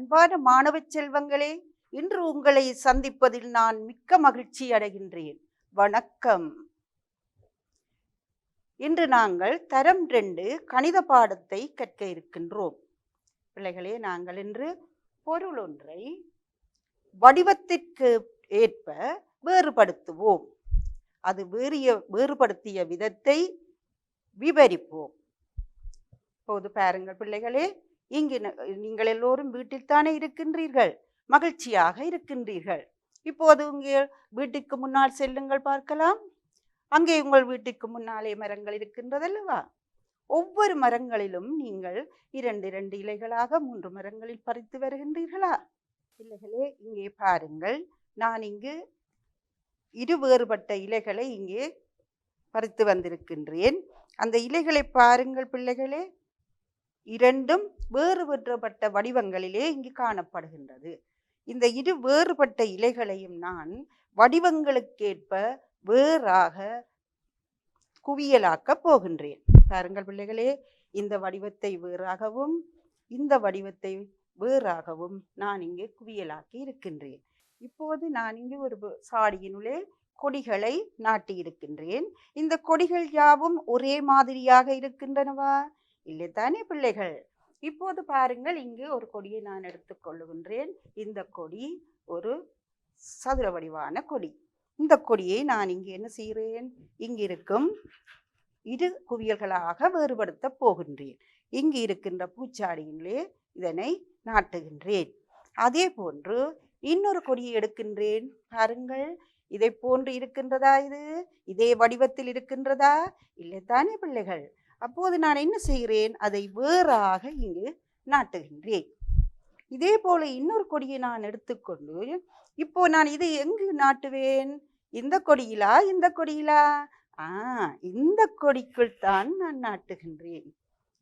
அன்பான மாணவ செல்வங்களே இன்று உங்களை சந்திப்பதில் நான் மிக்க மகிழ்ச்சி அடைகின்றேன். வணக்கம். இன்று நாங்கள் தரம் ரெண்டு கணித பாடத்தை கற்க இருக்கின்றோம். பிள்ளைகளே நாங்கள் இன்று பொருள் ஒன்றை வடிவத்திற்கு ஏற்ப வேறுபடுத்துவோம். அது வேறிய வேறுபடுத்திய விதத்தை விவரிப்போம். இப்போது பாருங்கள் பிள்ளைகளே இங்கு ந- நீங்கள் எல்லோரும் வீட்டில்தானே இருக்கின்றீர்கள். மகிழ்ச்சியாக இருக்கின்றீர்கள். இப்போது உங்கள் வீட்டுக்கு முன்னால் செல்லுங்கள் பார்க்கலாம். அங்கே உங்கள் வீட்டுக்கு முன்னாலே மரங்கள் இருக்கின்றதல்லவா? ஒவ்வொரு மரங்களிலும் நீங்கள் இரண்டு இரண்டு இலைகளாக மூன்று மரங்களில் பறித்து வருகின்றீர்களா? பிள்ளைகளே இங்கே பாருங்கள். நான் இங்கு இரு வேறுபட்ட இலைகளை இங்கே பறித்து வந்திருக்கின்றேன். அந்த இலைகளை பாருங்கள் பிள்ளைகளே. இரண்டும் வேறுபட்ட வடிவங்களிலே இங்கு காணப்படுகின்றது. இந்த இரு வேறுபட்ட இலைகளையும் நான் வடிவங்களுக்கேற்ப வேறாக குவியலாக்கப் போகின்றேன். பாருங்கள் பிள்ளைகளே இந்த வடிவத்தை வேறாகவும் இந்த வடிவத்தை வேறாகவும் நான் இங்கே குவியலாக்கி இருக்கின்றேன். இப்போது நான் இங்கு ஒரு சாடியினுள்ளே கொடிகளை நாட்டி இருக்கின்றேன். இந்த கொடிகள் யாவும் ஒரே மாதிரியாக இருக்கின்றனவா? இல்லைத்தானே பிள்ளைகள்? இப்போது பாருங்கள் இங்கு ஒரு கொடியை நான் எடுத்துக்கொள்ளுகின்றேன் இந்த கொடி ஒரு சதுர வடிவான கொடி. இந்த கொடியை நான் இங்கு என்ன செய்கிறேன்? இங்கு இருக்கும் இரு குவியல்களாக வேறுபடுத்த போகின்றேன். இங்கு இருக்கின்ற பூச்சாடியிலே இதனை நாட்டுகின்றேன். அதே போன்று இன்னொரு கொடியை எடுக்கின்றேன். பாருங்கள் இதை போன்று இருக்கின்றதா இது? இதே வடிவத்தில் இருக்கின்றதா? இல்லைத்தானே பிள்ளைகள்? அப்போது நான் என்ன செய்கிறேன்? அதை வேறாக இங்கு நாட்டுகின்றேன். இதே போல இன்னொரு கொடியை நான் எடுத்துக்கொண்டு இப்போ நான் இதை எங்கு நாட்டுவேன்? இந்த கொடியிலா? இந்த கொடியிலா? ஆ இந்த கொடிக்குள் தான் நான் நாட்டுகின்றேன்.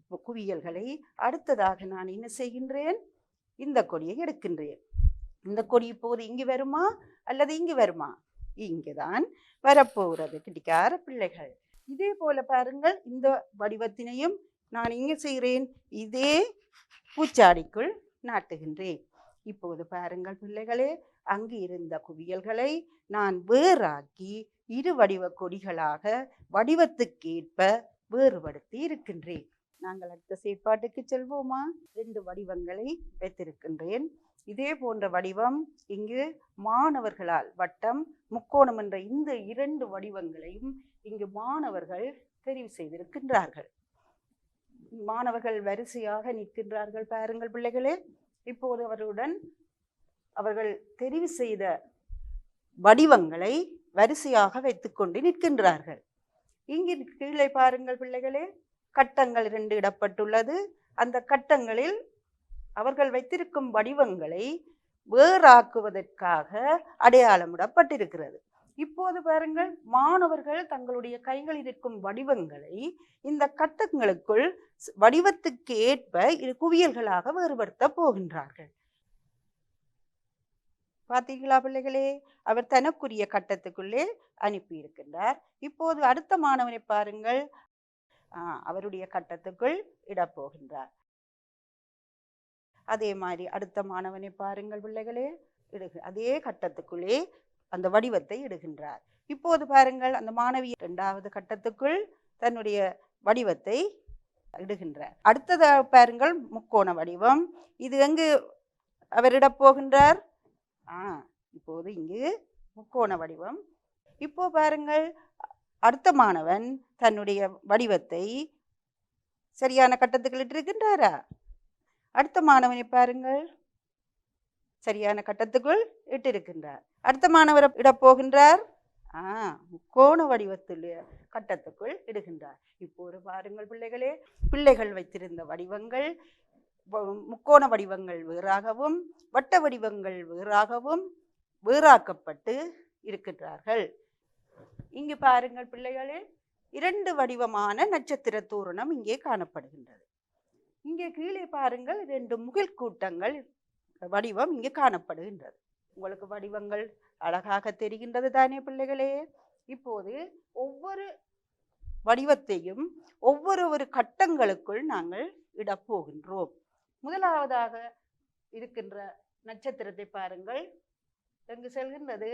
இப்போ குவியல்களை அடுத்ததாக நான் என்ன செய்கின்றேன்? இந்த கொடியை எடுக்கின்றேன். இந்த கொடி இப்போது இங்கு வருமா? அல்லது இங்கு வருமா? இங்குதான் வரப்போகிறது. கிட்டிக்கார பிள்ளைகள் இதே போல பாருங்கள் இந்த வடிவத்தினையும் நான் இங்கே செய்கிறேன்? இதே பூச்சாடிக்குள் நாட்டுகின்றேன். இப்போது பாருங்கள் பிள்ளைகளே அங்கு இருந்த குவியல்களை நான் வேறாக்கி இரு வடிவ கொடிகளாக வடிவத்துக்கேற்ப வேறுபடுத்தி இருக்கின்றேன். நாங்கள் அடுத்த செயற்பாட்டுக்கு செல்வோமா? ரெண்டு வடிவங்களை வைத்திருக்கின்றேன். இதே போன்ற வடிவம் இங்கு மாணவர்களால் வட்டம் முக்கோணம் என்ற இந்த இரண்டு வடிவங்களையும் இங்கு மாணவர்கள் தெரிவு செய்திருக்கின்றார்கள். மாணவர்கள் வரிசையாக நிற்கின்றார்கள் பாருங்கள் பிள்ளைகளே. இப்போது அவருடன் அவர்கள் தெரிவு செய்த வடிவங்களை வரிசையாக வைத்துக்கொண்டு நிற்கின்றார்கள். இங்கு கீழே பாருங்கள் பிள்ளைகளே கட்டங்கள் இரண்டு இடப்பட்டுள்ளது. அந்த கட்டங்களில் அவர்கள் வைத்திருக்கும் வடிவங்களை வேறாக்குவதற்காக அடையாளமிடப்பட்டிருக்கிறது. இப்போது பாருங்கள் மாணவர்கள் தங்களுடைய கைகளில் இருக்கும் வடிவங்களை இந்த கட்டங்களுக்குள் வடிவத்துக்கு ஏற்ப குவியல்களாக வேறுபடுத்த போகின்றார்கள். பார்த்தீர்களா பிள்ளைகளே? அவர் தனக்குரிய கட்டத்துக்குள்ளே அனுப்பி இருக்கின்றார் இப்போது அடுத்த மாணவனை பாருங்கள். அவருடைய கட்டத்துக்குள் இடப்போகின்றார் அதே மாதிரி அடுத்த மாணவனை பாருங்கள் பிள்ளைகளே இடுகு அதே கட்டத்துக்குள்ளே அந்த வடிவத்தை இடுகின்றார். இப்போது பாருங்கள் அந்த மாணவி இரண்டாவது கட்டத்துக்குள் தன்னுடைய வடிவத்தை இடுகின்றார். அடுத்ததாக பாருங்கள் முக்கோண வடிவம். இது எங்கு அவர் போகின்றார்? ஆ இப்போது இங்கு முக்கோண வடிவம். இப்போ பாருங்கள் அடுத்த மாணவன் தன்னுடைய வடிவத்தை சரியான கட்டத்துக்கு இட்டிருக்கின்றாரா? அடுத்த மாணவனை பாருங்கள். சரியான கட்டத்துக்குள் இட்டிருக்கின்றார். அடுத்த மாணவர் இடப் போகின்றார். ஆ முக்கோண வடிவத்தில் கட்டத்துக்குள் இடுகின்றார். இப்போது பாருங்கள் பிள்ளைகளே பிள்ளைகள் வைத்திருந்த வடிவங்கள் முக்கோண வடிவங்கள் வேறாகவும் வட்ட வடிவங்கள் வேறாகவும் வேறாக்கப்பட்டு இருக்கின்றார்கள். இங்கு பாருங்கள் பிள்ளைகளே இரண்டு வடிவமான நட்சத்திர தோரணம் இங்கே காணப்படுகின்றது. இங்கே கீழே பாருங்கள் ரெண்டு முகில் கூட்டங்கள் வடிவம் இங்கே காணப்படுகின்றது. உங்களுக்கு வடிவங்கள் அழகாக தெரிகின்றது தானே பிள்ளைகளே? இப்போது ஒவ்வொரு வடிவத்தையும் ஒவ்வொரு ஒரு கட்டங்களுக்குள் நாங்கள் இடப்போகின்றோம் முதலாவதாக இருக்கின்ற நட்சத்திரத்தை பாருங்கள். எங்கு செல்கின்றது?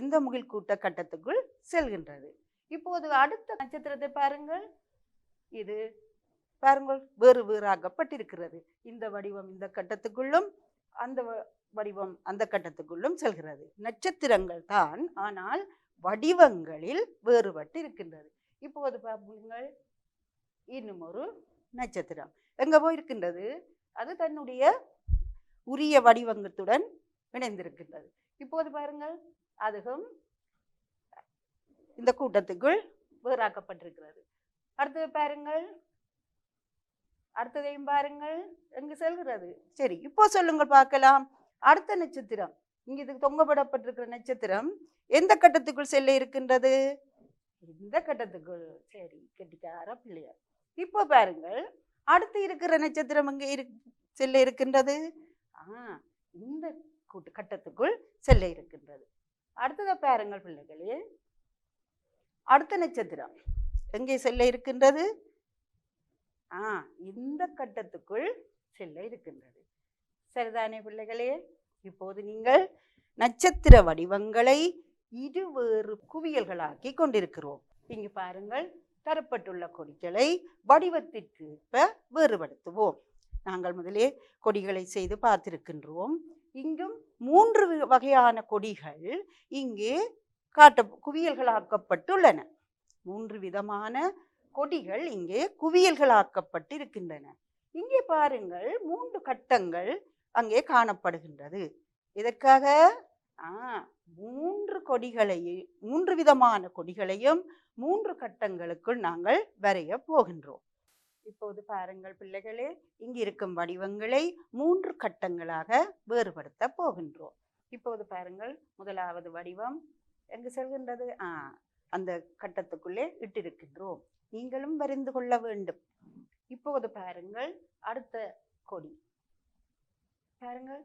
இந்த முகில் கூட்ட கட்டத்துக்குள் செல்கின்றது. இப்போது அடுத்த நட்சத்திரத்தை பாருங்கள். இது பாருங்கள் வேறு வேறாகப்பட்டிருக்கிறது. இந்த வடிவம் இந்த கட்டத்துக்குள்ளும் அந்த வ- வடிவம் அந்த கட்டத்துக்குள்ளும் செல்கிறது. நட்சத்திரங்கள் தான் ஆனால் வடிவங்களில் வேறுபட்டு இருக்கின்றது இப்போது பாருங்கள் இன்னும் ஒரு நட்சத்திரம். எங்கே போயிருக்கின்றது? அது தன்னுடைய உரிய வடிவங்கத்துடன் இணைந்திருக்கின்றது. இப்போது பாருங்கள் அதுவும் இந்த கூட்டத்துக்குள் வேறாக்கப்பட்டிருக்கிறது. அடுத்தது பாருங்கள் அடுத்ததையும் பாருங்கள். எங்கு செல்கிறது? சரி இப்போ சொல்லுங்கள் பார்க்கலாம். அடுத்த நட்சத்திரம். இங்க இதுக்கு தொங்கப்படப்பட்டிருக்கிற நட்சத்திரம். எந்த கட்டத்துக்குள் செல்ல இருக்கின்றது? இந்த கட்டத்துக்குள். சரி கெட்டிக்கார பிள்ளையார் இப்போ பாருங்கள். அடுத்து இருக்கிற நட்சத்திரம் இங்கே இரு செல்ல இருக்கின்றது? ஆ இந்த கூட்டு கட்டத்துக்குள் செல்ல இருக்கின்றது. அடுத்ததை பாருங்கள் பிள்ளைகளே. அடுத்த நட்சத்திரம். எங்கே செல்ல இருக்கின்றது? ஆ இந்த கட்டத்துக்குள் செல்ல இருக்கின்றது. சரிதானே பிள்ளைகளே? இப்போது நீங்கள் நட்சத்திர வடிவங்களை இருவேறு குவியல்களாக்கி கொண்டிருக்கிறோம். இங்கு பாருங்கள் தரப்பட்டுள்ள கொடிகளை வடிவத்திற்கு ஏற்ப வேறுபடுத்துவோம். நாங்கள் முதலே கொடிகளை செய்து பார்த்திருக்கின்றோம். இங்கும் மூன்று வகையான கொடிகள் இங்கே காட்ட குவியல்களாக்கப்பட்டுள்ளன. மூன்று விதமான கொடிகள் இங்கே குவியல்களாக்கப்பட்டு இருக்கின்றன இங்கே பாருங்கள் மூன்று கட்டங்கள் அங்கே காணப்படுகின்றது. இதற்காக ஆ மூன்று கொடிகளையும் மூன்று விதமான கொடிகளையும் மூன்று கட்டங்களுக்குள் நாங்கள் வரைய போகின்றோம். இப்போது பாருங்கள் பிள்ளைகளே இங்கு இருக்கும் வடிவங்களை மூன்று கட்டங்களாக வேறுபடுத்த போகின்றோம். இப்போது பாருங்கள் முதலாவது வடிவம் எங்கு செல்கின்றது? ஆ அந்த கட்டத்துக்குள்ளே இட்டிருக்கின்றோம். நீங்களும் வரைந்து கொள்ள வேண்டும். இப்போது பாருங்கள் அடுத்த கொடி. பாருங்கள்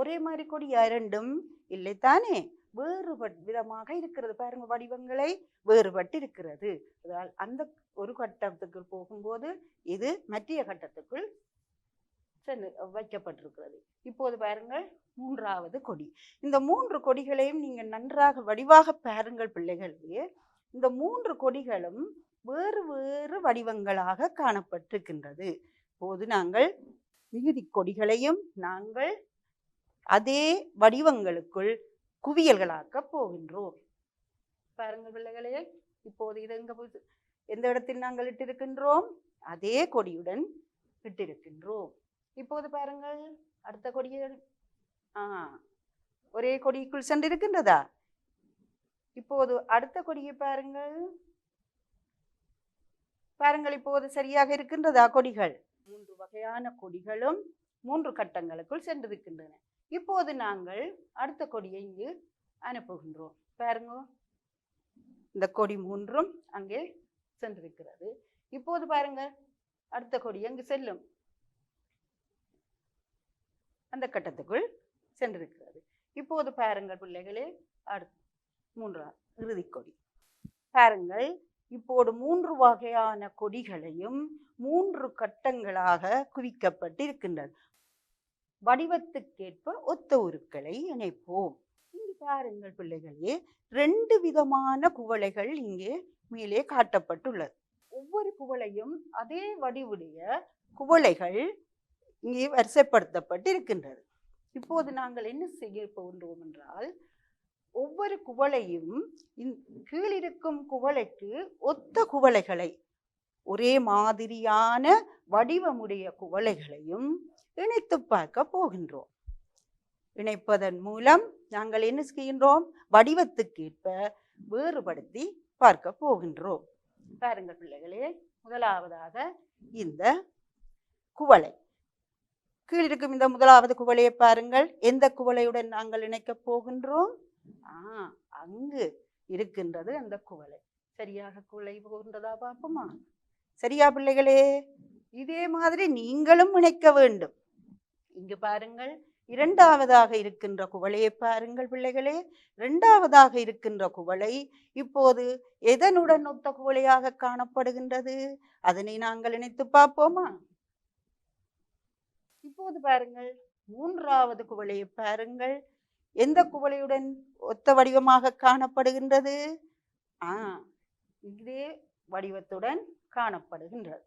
ஒரே மாதிரி கொடியா இரண்டும் இல்லைத்தானே வேறுபட் விதமாக இருக்கிறது. பாருங்க வடிவங்களை வேறுபட்டு இருக்கிறது அதால் அந்த ஒரு கட்டத்துக்கு போகும்போது இது மற்ற கட்டத்துக்குள் சென்று வைக்கப்பட்டிருக்கிறது. இப்போது பாருங்கள் மூன்றாவது கொடி. இந்த மூன்று கொடிகளையும் நீங்கள் நன்றாக வடிவாக பாருங்கள் பிள்ளைகளே. இந்த மூன்று கொடிகளும் வேறு வேறு வடிவங்களாக காணப்பட்டிருக்கின்றது. இப்போது நாங்கள் மிகுதி கொடிகளையும் நாங்கள் அதே வடிவங்களுக்குள் குவியல்களாக்க போகின்றோம். பாருங்கள் பிள்ளைகளே இப்போது இது எங்க எந்த இடத்தில் நாங்கள் இட்டிருக்கின்றோம்? அதே கொடியுடன் இட்டிருக்கின்றோம். இப்போது பாருங்கள் அடுத்த கொடியை ஆ ஒரே கொடிக்குள் சென்றிருக்கின்றதா? இப்போது அடுத்த கொடியை பாருங்கள். பாருங்கள் இப்போது சரியாக இருக்கின்றதா கொடிகள்? மூன்று வகையான கொடிகளும் மூன்று கட்டங்களுக்குள் சென்றிருக்கின்றன. இப்போது நாங்கள் அடுத்த கொடியை இங்கு அனுப்புகின்றோம். பாருங்க இந்த கொடி மூன்றும் அங்கே சென்றிருக்கிறது. இப்போது பாருங்க அடுத்த கொடி அங்கு செல்லும்? அந்த கட்டத்துக்குள் சென்றிருக்கிறது. இப்போது பாருங்கள் பிள்ளைகளே அடுத்து மூன்றாம் இறுதிக்கொடி பாருங்கள் இப்போது மூன்று வகையான கொடிகளையும் மூன்று கட்டங்களாக குவிக்கப்பட்டிருக்கின்றது வடிவத்துக்கேற்ப ஒத்த உருக்களை இணைப்போம். இங்கு பாருங்கள் பிள்ளைகளே ரெண்டு விதமான குவளைகள் இங்கே மேலே காட்டப்பட்டுள்ளது. ஒவ்வொரு குவளையும் அதே வடிவுடைய குவளைகள் இங்கே வரிசைப்படுத்தப்பட்டு இருக்கின்றது இப்போது நாங்கள் என்ன செய்ய போகின்றோம் என்றால் ஒவ்வொரு குவளையும் கீழிருக்கும் குவளைக்கு ஒத்த குவளைகளை ஒரே மாதிரியான வடிவமுடைய குவளைகளையும் இணைத்து பார்க்க போகின்றோம். இணைப்பதன் மூலம் நாங்கள் என்ன செய்கின்றோம்? வடிவத்துக்கேற்ப வேறுபடுத்தி பார்க்க போகின்றோம். பாருங்கள் பிள்ளைகளே முதலாவதாக இந்த குவளை. கீழிருக்கும் இந்த முதலாவது குவளையை பாருங்கள். எந்த குவளையுடன் நாங்கள் இணைக்கப் போகின்றோம்? ஆ அங்கு இருக்கின்றது அந்த குவளை. சரியாக குவளை போகின்றதா பார்ப்போமா சரியா பிள்ளைகளே? இதே மாதிரி நீங்களும் இணைக்க வேண்டும். இங்கு பாருங்கள் இரண்டாவதாக இருக்கின்ற குவளையை பாருங்கள் பிள்ளைகளே. இரண்டாவதாக இருக்கின்ற குவளை இப்போது எதனுடன் ஒத்த குவளையாக காணப்படுகின்றது? அதனை நாங்கள் இணைத்து பார்ப்போமா? இப்போது பாருங்கள் மூன்றாவது குவளையை பாருங்கள். எந்த குவளையுடன் ஒத்த வடிவமாக காணப்படுகின்றது? ஆ இதே வடிவத்துடன் காணப்படுகின்றது.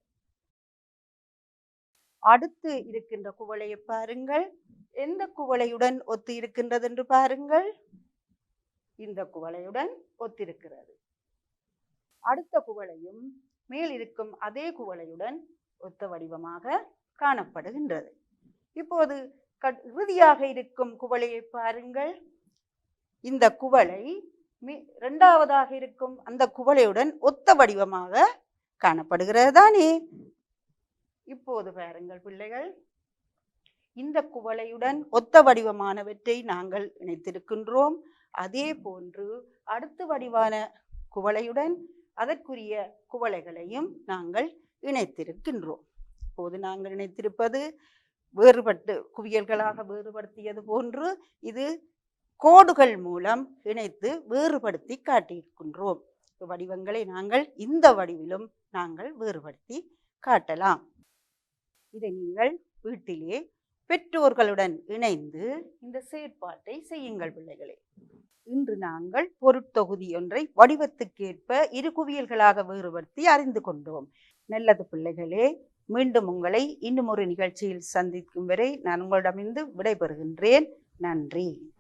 அடுத்து இருக்கின்ற குவளையை பாருங்கள். எந்த குவளையுடன் ஒத்து இருக்கின்றது என்று பாருங்கள். இந்த குவளையுடன் ஒத்திருக்கிறது. அடுத்த குவளையும் மேல் இருக்கும் அதே குவளையுடன் ஒத்த வடிவமாக காணப்படுகின்றது. இப்போது இறுதியாக இருக்கும் குவளையை பாருங்கள். இந்த குவளை இரண்டாவதாக இருக்கும் அந்த குவளையுடன் ஒத்த வடிவமாக காணப்படுகிறது தானே இப்போது பாருங்கள் பிள்ளைகள். இந்த குவளையுடன் ஒத்த வடிவமானவற்றை நாங்கள் இணைத்திருக்கின்றோம். அதே போன்று அடுத்த வடிவான குவளையுடன் அதற்குரிய குவளைகளையும் நாங்கள் இணைத்திருக்கின்றோம். இப்போது நாங்கள் இணைத்திருப்பது வேறுபட்டு குவியல்களாக வேறுபடுத்தியது போன்று இது கோடுகள் மூலம் இணைத்து வேறுபடுத்தி காட்டியிருக்கின்றோம். வடிவங்களை நாங்கள் இந்த வடிவிலும் நாங்கள் வேறுபடுத்தி காட்டலாம். இதை நீங்கள் வீட்டிலே பெற்றோர்களுடன் இணைந்து இந்த செயற்பாட்டை செய்யுங்கள் பிள்ளைகளே. இன்று நாங்கள் பொருட்தொகுதி ஒன்றை வடிவத்துக்கேற்ப இரு குவியல்களாக வேறுபடுத்தி அறிந்து கொண்டோம். நல்லது பிள்ளைகளே மீண்டும் உங்களை இன்னும் ஒரு நிகழ்ச்சியில் சந்திக்கும் வரை நான் உங்களிடமிருந்து விடைபெறுகின்றேன். நன்றி.